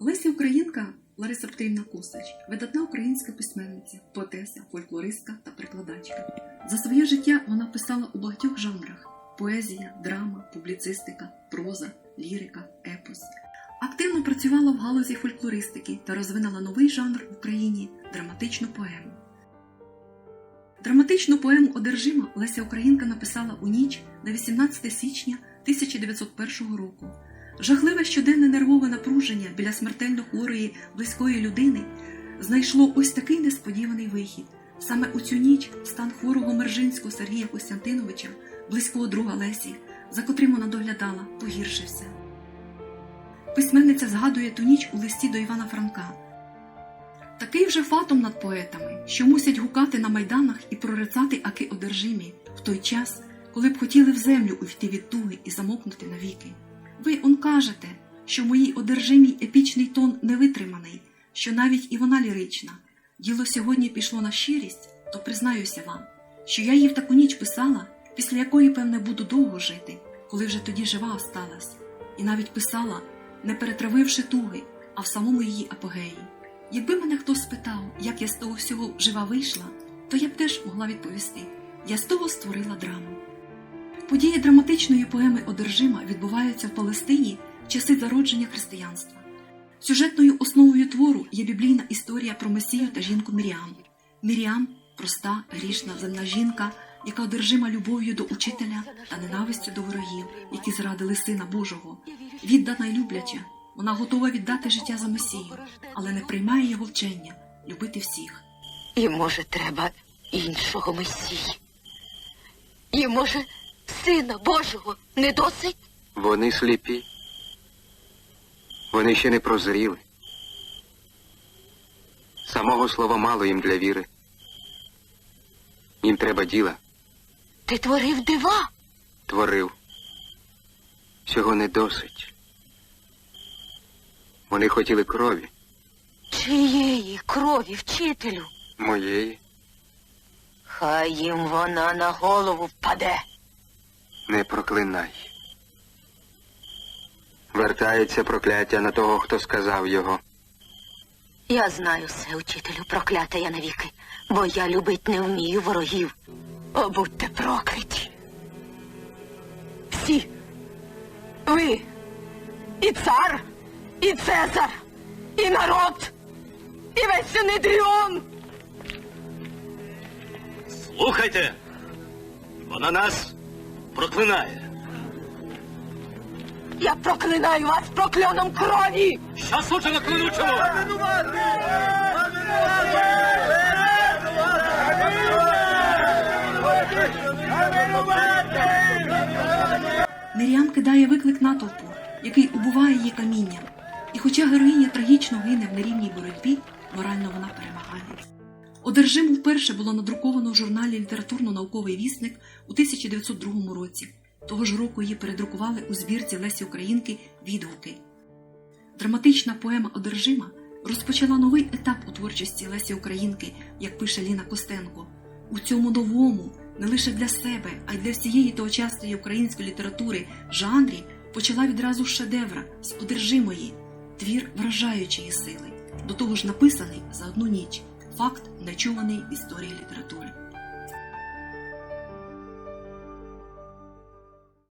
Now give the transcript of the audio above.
Леся Українка Лариса Петрівна Косач, видатна українська письменниця, поетеса, фольклористка та перекладачка. За своє життя вона писала у багатьох жанрах: поезія, драма, публіцистика, проза, лірика, епос. Активно працювала в галузі фольклористики та розвинула новий жанр в Україні драматичну поему. Драматичну поему Одержима Леся Українка написала у ніч на 18 січня 1901 року. Жахливе щоденне нервове напруження біля смертельно хворої близької людини знайшло ось такий несподіваний вихід. Саме у цю ніч стан хворого Мержинського Сергія Костянтиновича, близького друга Лесі, за котрим вона доглядала, погіршився. Письменниця згадує ту ніч у листі до Івана Франка. Такий вже фатом над поетами, що мусять гукати на майданах і прорицати аки одержимі в той час, коли б хотіли в землю увійти від туги і замокнути навіки. Ви он кажете, що в моїй одержимій епічний тон не витриманий, що навіть і вона лірична. Діло сьогодні пішло на щирість, то признаюся вам, що я її в таку ніч писала, після якої, певне, буду довго жити, коли вже тоді жива осталась, і навіть писала, не перетравивши туги, а в самому її апогеї. Якби мене хтось спитав, як я з того всього жива вийшла, то я б теж могла відповісти: я з того створила драму. Події драматичної поеми Одержима відбуваються в Палестині в часи зародження християнства. Сюжетною основою твору є біблійна історія про Месію та жінку Міріам. Міріам проста, грішна, земна жінка, яка одержима любов'ю до учителя та ненавистю до ворогів, які зрадили Сина Божого. Віддана й любляча, вона готова віддати життя за Месію, але не приймає його вчення любити всіх. І може треба іншого месії. І може сина Божого не досить? Вони сліпі. Вони ще не прозріли. Самого слова мало їм для віри. Їм треба діла. Ти творив дива. Творив. Цього не досить. Вони хотіли крові Чиєї крові, вчителю? моєї. Хай їм вона на голову впаде. Не проклинай. Вертається прокляття на того, хто сказав його. Я знаю все, учителю, проклята я навіки, бо я любить не вмію ворогів. О, будьте прокляті. Всі. Ви. І цар, і Цезар, і народ, і весь Синедріон. Слухайте, вона нас проклинає. Я проклинаю вас прокльоном крові. Що суджено клинучому? Міріам кидає виклик натовпу, який убиває її камінням. І хоча героїня трагічно гине в нерівній боротьбі, морально вона перемагає. Одержиму вперше було надруковано в журналі Літературно-науковий вісник у 1902 році. Того ж року її передрукували у збірці Лесі Українки відгуки. Драматична поема Одержима розпочала новий етап у творчості Лесі Українки, як пише Ліна Костенко. У цьому новому, не лише для себе, а й для всієї тогочасної української літератури жанрі почала відразу шедевра з одержимої, твір вражаючої сили, до того ж написаний за одну ніч, факт нечуваний в історії літератури.